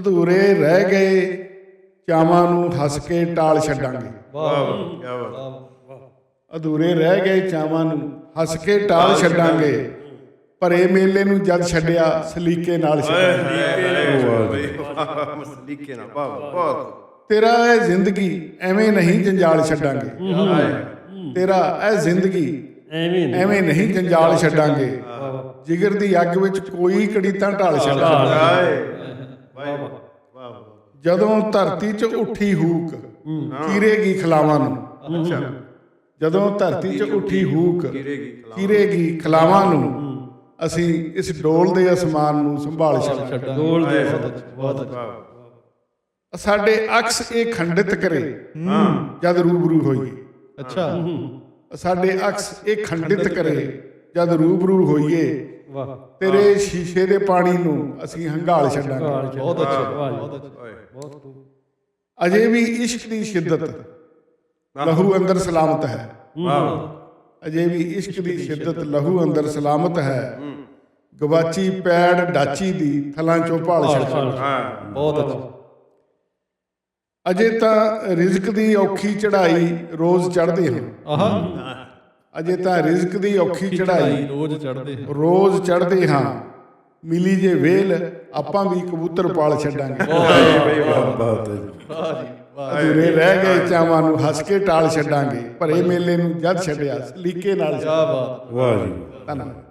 ਅਧੂਰੇ ਰਹਿ ਗਏ ਚਾਵਾਂ ਨੂੰ ਹੱਸ ਕੇ ਟਾਲ ਛੱਡਾਂਗੇ। ਵਾਹ ਕੀ ਬਾਤ। ਵਾਹ ਅਧੂਰੇ ਰਹਿ ਗਏ ਚਾਵਾਂ ਨੂੰ ਹੱਸ ਕੇ ਟਾਲ ਛੱਡਾਂਗੇ। ਭਰੇ ਮੇਲੇ ਨੂੰ ਜਦ ਛੱਡਿਆ ਸਲੀਕੇ ਨਾਲ ਵਾਹ ਬਹੁਤ ਤੇਰਾ ਇਹ ਜ਼ਿੰਦਗੀ ਐਵੇਂ ਨਹੀਂ ਜੰਜਾਲ ਛੱਡਾਂਗੇ। ਤੇਰਾ ਇਹ ਜ਼ਿੰਦਗੀ ਐਵੇਂ ਨਹੀਂ। ਐਵੇਂ ਨਹੀਂ ਜੰਜਾਲ ਛੱਡਾਂਗੇ। ਜਿਗਰ ਦੀ ਅੱਗ ਵਿੱਚ ਕੋਈ ਕੜੀ ਤਾਂ ਢਾਲ ਛੱਡਾਂਗੇ। ਹਾਏ ਵਾਹ ਵਾਹ ਜਦੋਂ ਧਰਤੀ 'ਚ ਉੱਠੀ ਹੂਕ ਚੀਰੇਗੀ ਖਲਾਵਾਂ ਨੂੰ? ਅੱਛਾ। ਜਦੋਂ ਧਰਤੀ 'ਚ ਉੱਠੀ ਹੂਕ ਚੀਰੇਗੀ ਖਲਾਵਾਂ ਨੂੰ? ਅਸੀਂ ਇਸ ਡੋਲ ਦੇ ਅਸਮਾਨ ਨੂੰ ਸੰਭਾਲ ਛੱਡਾਂਗੇ। ਦੇ ਬਹੁਤ ਅੱਛਾ, ਸਾਡੇ ਅਕਸ ਇਹ ਖੰਡਿਤ ਕਰੇ ਜਦ ਰੂਬਰੂ ਹੋਈਏ ਅੱਛਾ। ਸਾਡੇ ਅਕਸ ਇਹ ਖੰਡਿਤ ਕਰੇ ਜਦ ਰੂਬਰੂ ਹੋਈਏ ਵਾਹ। ਤੇਰੇ ਸ਼ੀਸ਼ੇ ਦੇ ਪਾਣੀ ਨੂੰ ਅਸੀਂ ਹੰਗਾਲ ਛੱਡਾਂਗੇ। ਬਹੁਤ ਅੱਛਾ। ਵਾਹ, ਬਹੁਤ ਅੱਛਾ। ਓਏ। ਬਹੁਤ। ਅਜੇ ਵੀ ਇਸ਼ਕ ਦੀ ਸ਼ਿੱਦਤ। ਲਹੂ ਅੰਦਰ ਸਲਾਮਤ ਹੈ। ਵਾਹ। ਅਜੇ ਵੀ ਇਸ਼ਕ ਦੀ ਸ਼ਿੱਦਤ ਲਹੂ ਅੰਦਰ ਸਲਾਮਤ ਹੈ। ਗਵਾਚੀ ਪੈੜ ਡਾਚੀ ਦੀ ਥਲਾਂ ਚੋਂ ਭਾਲ ਛੱਡਾਂਗੇ। ਹਾਂ ਬਹੁਤ ਅੱਛਾ। ਅਜੇ ਤਾਂ ਰਿਜ਼ਕ ਦੀ ਔਖੀ ਚੜ੍ਹਾਈ ਰੋਜ਼ ਚੜ੍ਹਦੇ ਹਾਂ ਆਹਾ। ਅਜੇ ਤਾਂ ਰਿਜ਼ਕ ਦੀ ਔਖੀ ਚੜ੍ਹਾਈ। ਰੋਜ਼ ਚੜਦੇ ਰੋਜ਼ ਚੜ੍ਹਦੇ ਹਾਂ। ਮਿਲੀ ਜੇ ਵੇਲ ਆਪਾਂ ਵੀ ਕਬੂਤਰ ਪਾਲ ਛੱਡਾਂਗੇ। ਬਹੁਤ ਹੈ ਵਾਹ ਜੀ ਵਾਹ ਅਧੂਰੇ ਰਹਿ ਗਏ ਚਾਵਾਂ ਨੂੰ ਹੱਸ ਕੇ ਟਾਲ ਛੱਡਾਂਗੇ। ਭਰੇ ਮੇਲੇ ਨੂੰ ਜਦ ਛੱਡਿਆ ਲੀਕੇ ਨਾਲ ਕੀ ਬਾਤ ਵਾਹ ਜੀ। ਧੰਨਵਾਦ।